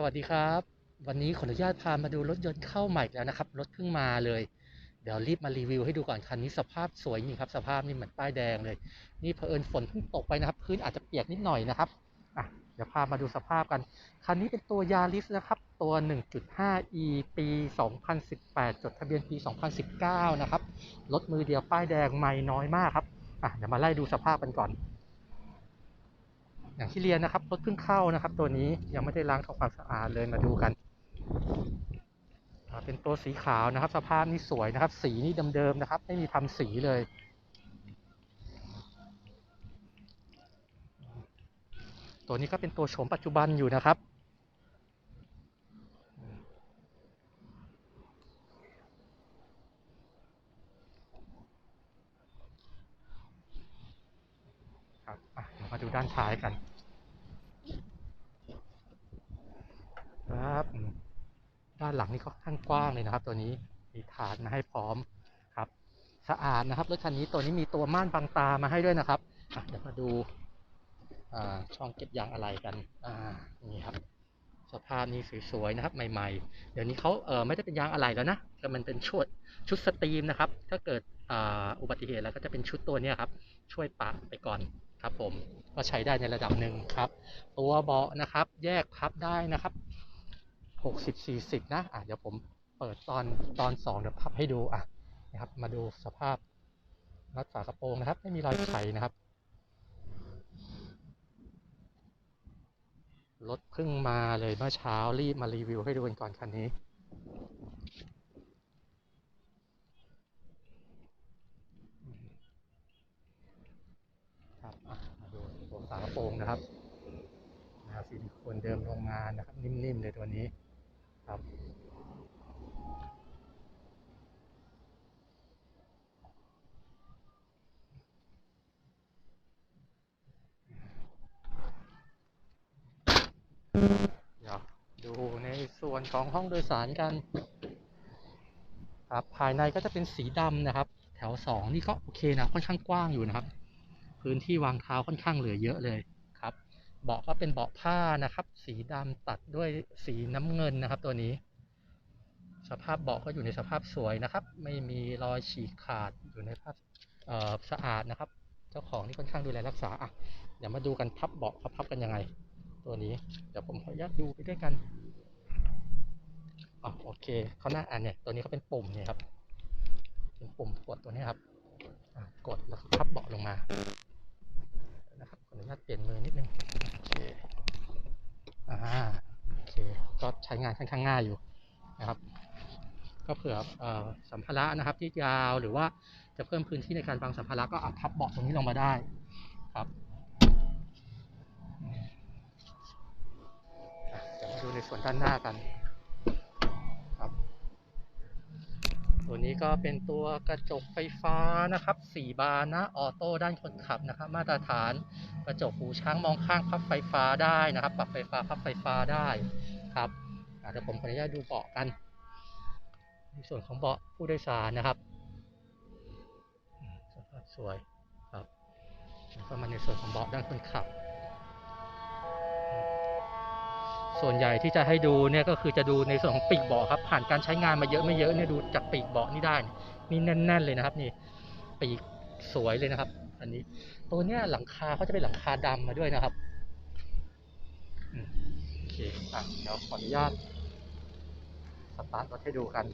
สวัสดีครับ วันนี้ขออนุญาตพามาดูรถยนต์เข้าใหม่แล้วนะครับ รถเพิ่งมาเลย เดี๋ยวรีบมารีวิวให้ดูก่อนคันนี้สภาพสวยจริงครับ สภาพนี่เหมือนป้ายแดงเลย นี่เผอิญฝนเพิ่งตกไปนะครับ พื้นอาจจะเปียกนิดหน่อยนะครับอะเดี๋ยวพามาดูสภาพกันคันนี้เป็นตัวยาริสนะครับตัว 1.5e ปี 2018 จดทะเบียนปี 2019 นะครับรถมือเดียวป้ายแดงไม่น้อยมากครับอะเดี๋ยวมาไล่ดูสภาพกันก่อน อย่างที่เรียนนะครับรถเพิ่งเข้านะครับ ตัวนี้ยังไม่ได้ล้างทำความสะอาดเลยมาดูกันเป็นตัวสีขาวนะครับ สภาพนี่สวยนะครับ สีนี่เดิมๆนะครับ ไม่มีทำสีเลยตัวนี้ก็เป็นตัวโฉมปัจจุบันอยู่นะครับอะเาดูด้านท้ายกันครับด้านหลังนี่ค่อนข้างกว้างเลยนะครับ ตัวนี้มีฐานมาให้พร้อมครับ สะอาดนะครับรถคันนี้ตัวนี้มีตัวม่านบังตามาให้ด้วยนะครับเดี๋ยวมาดูช่องเก็บยางอะไรกันนี่ครับ สภาพนี้สวยๆนะครับ ใหม่ ๆ เดี๋ยวนี้เขาเไม่ได้เป็นยางอะไรแล้วนะแต่มันเป็นชุดชุดสตรีมนะครับ ถ้าเกิดออุบัติเหตุแล้วก็จะเป็นชุดตัวนี้ครับ ช่วยปะไปก่อน ครับผมก็ใช้ได้ในระดับหนึ่งครับ ตัวเบาะนะครับ แยกพับได้นะครับ 60 40 นะอะเดี๋ยวผมเปิดตอนตอนสองเดี๋ยวพับให้ดูอะนะครับ มาดูสภาพรัดฝากระโปรงนะครับ ไม่มีรอยไขนะครับรถเพิ่งมาเลยเมื่อเช้ารีบมารีวิวให้ดูกันก่อนคันนี้ ครับมาดูตัวฝากระโปรงนะครับนะครับซิลิโคนเดิมโรงงานนะครับ นิ่มๆเลยตัวนี้ครับเดี๋ยวดูในส่วนของห้องโดยสารกัน ครับ ภายในก็จะเป็นสีดำนะครับ แถวสองนี่ก็โอเคนะ ค่อนข้างกว้างอยู่นะครับ พื้นที่วางเท้าค่อนข้างเหลือเยอะเลยครับ เบาะก็เป็นเบาะผ้านะครับ สีดำตัดด้วยสีน้ำเงินนะครับ ตัวนี้ สภาพเบาะก็อยู่ในสภาพสวยนะครับ ไม่มีรอยฉีกขาดอยู่ในภาพสะอาดนะครับ เจ้าของนี่ค่อนข้างดูแลรักษาอะเดี๋ยวมาดูกันพับเบาะเขาพับกันยังไง ตัวนี้เดี๋ยวผมขออนุญาตดูไปด้วยกันอ๋อโอเคเขาหน้าอันเนี่ยตัวนี้เขาเป็นปุ่มเนี่ยครับเป็นปุ่มกดตัวนี้ครับกดแล้วพับเบาะลงมา ออนุญาตเปลี่ยนมือนิดนึงโอเคอ่าโอเคก็ใช้งานค่อนข้างง่ายอยู่นะครับ ก็เผื่อเอ่อสัมภาระนะครับ ที่ยาวหรือว่าจะเพิ่มพื้นที่ในการวางสัมภาระก็เอาพับเบาะตรงนี้ลงมาได้ครับอะเดี๋ยวมาดูในส่วนด้านหน้ากันครับ ตัวนี้ก็เป็นตัวกระจกไฟฟ้านะครับสี่บานนะออโต้ด้านคนขับนะครับ มาตรฐาน กระจกหูช้างมองข้างพับไฟฟ้าได้นะครับ ปรับไฟฟ้าพับไฟฟ้าได้ครับอะเดี๋ยวผมขออนุญาตดูเบาะกันในส่วนของเบาะผู้โดยสารนะครับสภาพสวยครับแล้วก็มาในส่วนของเบาะด้านคนขับ ส่วนใหญ่ที่จะให้ดูเนี่ยก็คือจะดูในส่วนของปีกเบาะครับ ผ่านการใช้งานมาเยอะไม่เยอะเนี่ยดูจากปีกเบาะนี่ได้ นี่แน่น ๆ เลยนะครับ นี่ปีกสวยเลยนะครับ อันนี้ ตัวเนี้ยหลังคาเขาจะเป็นหลังคาดำมาด้วยนะครับโอเคอะเดี๋ยวขออนุญาตสตาร์ทรถให้ดูกัน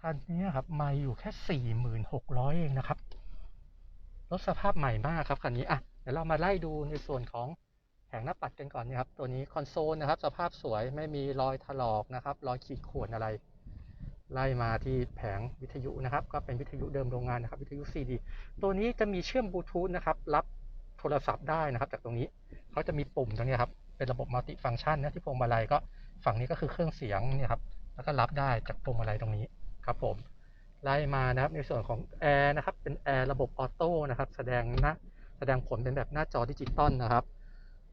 คันนี้ครับม่อยู่แค่สี่หมื่นหกร้อยเองนะครับ รถสภาพใหม่มากครับคันนี้อะเดี๋ยวเรามาไล่ดูในส่วนของ แผงหน้าปัดกันก่อนนะครับ ตัวนี้คอนโซลนะครับ สภาพสวยไม่มีรอยถลอกนะครับ รอยขีดข่วนอะไร ไล่มาที่แผงวิทยุนะครับ ก็เป็นวิทยุเดิมโรงงานนะครับ วิทยุ CD ตัวนี้จะมีเชื่อมบลูทูธนะครับ รับโทรศัพท์ได้นะครับ จากตรงนี้เขาจะมีปุ่มตรงนี้ครับเป็นระบบมัลติฟังก์ชันนะที่พวงมาลัยก็ฝั่งนี้ก็คือเครื่องเสียงเนี่ยครับแล้วก็รับได้จากพวงมาลัยตรงนี้ครับผมไล่มานะครับในส่วนของแอร์นะครับเป็นแอร์ระบบออโต้นะครับแสดงหน้าแสดงผลเป็นแบบหน้าจอดิจิตอลนะครับ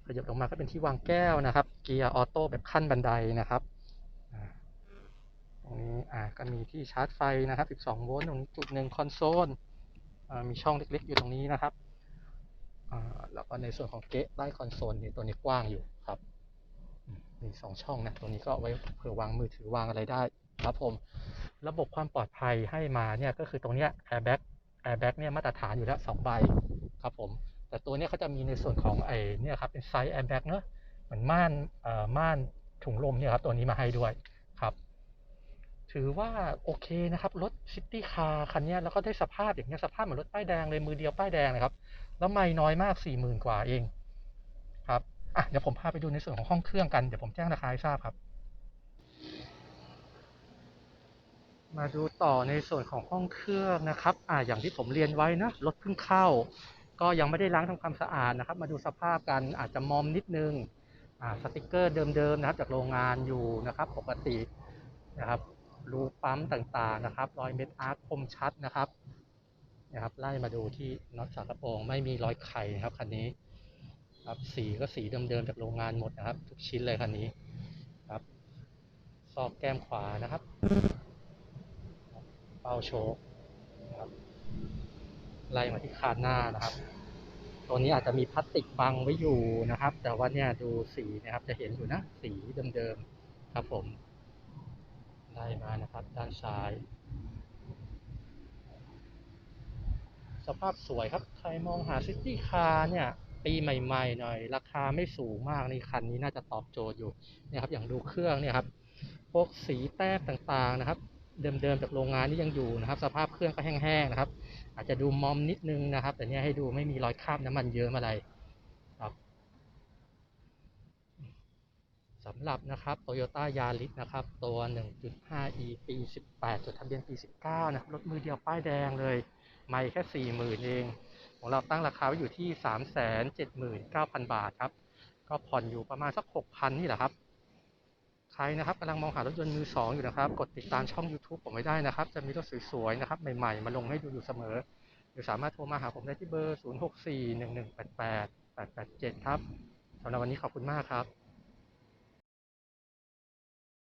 ขยับลงมาก็เป็นที่วางแก้วนะครับ เกียร์ออโต้แบบขั้นบันไดนะครับอ่ารงนี้อ่าก็มีที่ชาร์จไฟนะครับ 12 โวลต์ตรงนี้จุดหนึ่งคอนโซลมีช่องเล็กๆ อยู่ตรงนี้นะครับแล้วก็ในส่วนของเกะใต้คอนโซลนี่ตัวนี้กว้างอยู่ครับมีสองช่องนะตรงนี้ก็ไว้เผื่อวางมือถือวางอะไรได้ครับผม ระบบความปลอดภัยให้มาเนี่ยก็คือตรงเนี้ยแอร์แบ็กแอร์แบ็กเนี่ยมาตรฐานอยู่แล้วสองใบครับผม แต่ตัวนี้เขาจะมีในส่วนของไอ้เนี่ยครับเป็นไซส์แอร์แบ็กเนอะเหมือนม่านเอ่อม่านถุงลมเนี่ยครับตัวนี้มาให้ด้วยครับ ถือว่าโอเคนะครับรถซิตี้คาร์คันนี้แล้วก็ได้สภาพอย่างเงี้ยสภาพเหมือนรถป้ายแดงเลยมือเดียวป้ายแดงเลยครับ แล้วไม่น้อยมากสี่หมื่นกว่าเองครับอะเดี๋ยวผมพาไปดูในส่วนของห้องเครื่องกันเดี๋ยวผมแจ้งราคาให้ทราบครับ มาดูต่อในส่วนของห้องเครื่องนะครับ อ่าอย่างที่ผมเรียนไว้นะรถเพิ่งเข้า ก็ยังไม่ได้ล้างทำความสะอาดนะครับ มาดูสภาพกันอาจจะมอมนิดนึงสติกเกอร์เดิมๆนะครับ จากโรงงานอยู่นะครับ ปกตินะครับรูปั๊มต่างๆนะครับรอยเม็ดอาร์คคมชัดนะครับนะครับ ไล่มาดูที่น็อตฝากระโปรงไม่มีรอยไข่นะครับคันนี้ครับสีก็สีเดิมๆจากโรงงานหมดนะครับ ทุกชิ้นเลยคันนี้ครับซอกแก้มขวานะครับ เป้าโชก ไล่มาที่คานหน้านะครับ ตัวนี้อาจจะมีพลาสติกบังไว้อยู่นะครับ แต่ว่าเนี่ยดูสีนะครับจะเห็นอยู่นะ สีเดิมๆครับผมไล่มานะครับ ด้านซ้าย สภาพสวยครับ ใครมองหาซิตี้คาร์เนี่ยปีใหม่ๆหน่อย ราคาไม่สูงมากในคันนี้น่าจะตอบโจทย์อยู่นี่ยครับอย่างดูเครื่องเนี่ยครับ พวกสีแต้มต่างๆนะครับ เดิมๆจากโรงงานนี่ยังอยู่นะครับ สภาพเครื่องก็แห้งๆนะครับ อาจจะดูมอมนิดนึงนะครับ แต่เนี่ยให้ดูไม่มีรอยคราบน้ำมันเยอะอะไรครับสำหรับนะครับ Toyota Yaris นะครับ ตัว 1.5e ปี 18 จดทะเบียนปี 19 นะครับ รถมือเดียวป้ายแดงเลย ไม่แค่ 40,000 เอง ของเราตั้งราคาไว้อยู่ที่ 379,000 บาทครับ ก็ผ่อนอยู่ประมาณสัก 6,000 นี่แหละครับ ใครนะครับกำลังมองหารถยนต์มือสองอยู่นะครับ กดติดตามช่อง YouTube ผมไว้ได้นะครับ จะมีรถสวยๆนะครับใหม่ๆ มาลงให้ดูอยู่เสมอ หรือสามารถโทรมาหาผมได้ที่เบอร์ 0641188887 ครับสำหรับวันนี้ขอบคุณมากครับ